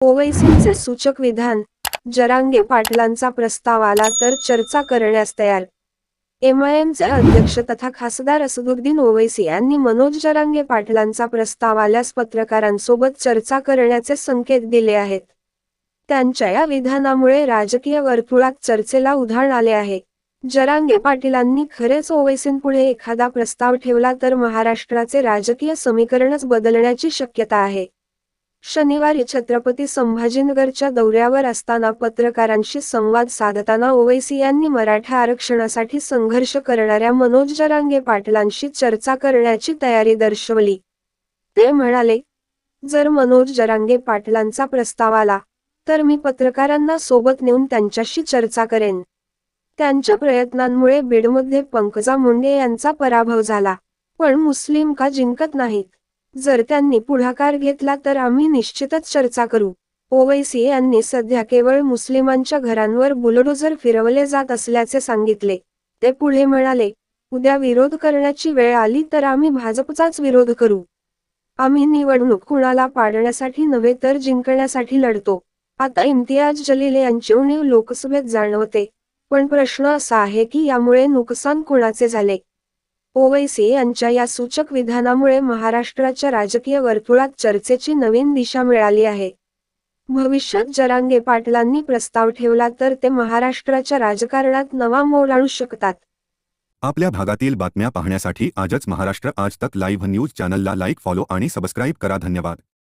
ओवैसींचे सूचक विधान जरांगे पाटलांचा प्रस्ताव आला तर चर्चा करण्यास तयार. एमआयएमचे अध्यक्ष तथा खासदार असदुद्दीन ओवैसी यांनी मनोज जरांगे पाटलांचा प्रस्ताव आल्यास पत्रकारांसोबत चर्चा करण्याचे संकेत दिले आहेत. त्यांच्या या विधानामुळे राजकीय वर्तुळात चर्चेला उधाण आले आहे. जरांगे पाटीलांनी खरेच ओवैसींपुढे एखादा प्रस्ताव ठेवला तर महाराष्ट्राचे राजकीय समीकरणच बदलण्याची शक्यता आहे. शनिवारी छत्रपती संभाजीनगरच्या दौऱ्यावर असताना पत्रकारांशी संवाद साधताना ओवैसी यांनी मराठा आरक्षणासाठी संघर्ष करणाऱ्या मनोज जरांगे पाटलांशी चर्चा करण्याची तयारी दर्शवली. ते म्हणाले जर मनोज जरांगे पाटलांचा प्रस्ताव आला तर मी पत्रकारांना सोबत नेऊन त्यांच्याशी चर्चा करेन. त्यांच्या प्रयत्नांमुळे बीडमध्ये पंकजा मुंडे यांचा पराभव झाला पण मुस्लिम का जिंकत नाहीत? जर त्यांनी पुढाकार घेतला तर आम्ही निश्चितच चर्चा करू. ओवैसी यांनी सध्या केवळ मुस्लिमांच्या घरांवर बुलडोझर फिरवले जात असल्याचे सांगितले. ते पुढे म्हणाले उद्या विरोध करण्याची वेळ आली तर आम्ही भाजपचाच विरोध करू. आम्ही निवडणूक कुणाला पाडण्यासाठी नव्हे तर जिंकण्यासाठी लढतो. आता इम्तियाज जलील यांची उणीव लोकसभेत जाणवते. पण प्रश्न असा आहे की यामुळे नुकसान कुणाचे झाले? ओवैसी यांच्या या सूचक विधानामुळे महाराष्ट्राच्या राजकीय वर्तुळात चर्चेची नवीन दिशा मिळाली आहे. भविष्यात जरांगे पाटलांनी प्रस्ताव ठेवला तर ते महाराष्ट्राच्या राजकारणात नवा मोड आणू शकतात. आपल्या भागातील बातम्या पाहण्यासाठी आजच महाराष्ट्र आज तक लाईव्ह न्यूज चॅनलला लाईक फॉलो आणि सबस्क्राईब करा. धन्यवाद.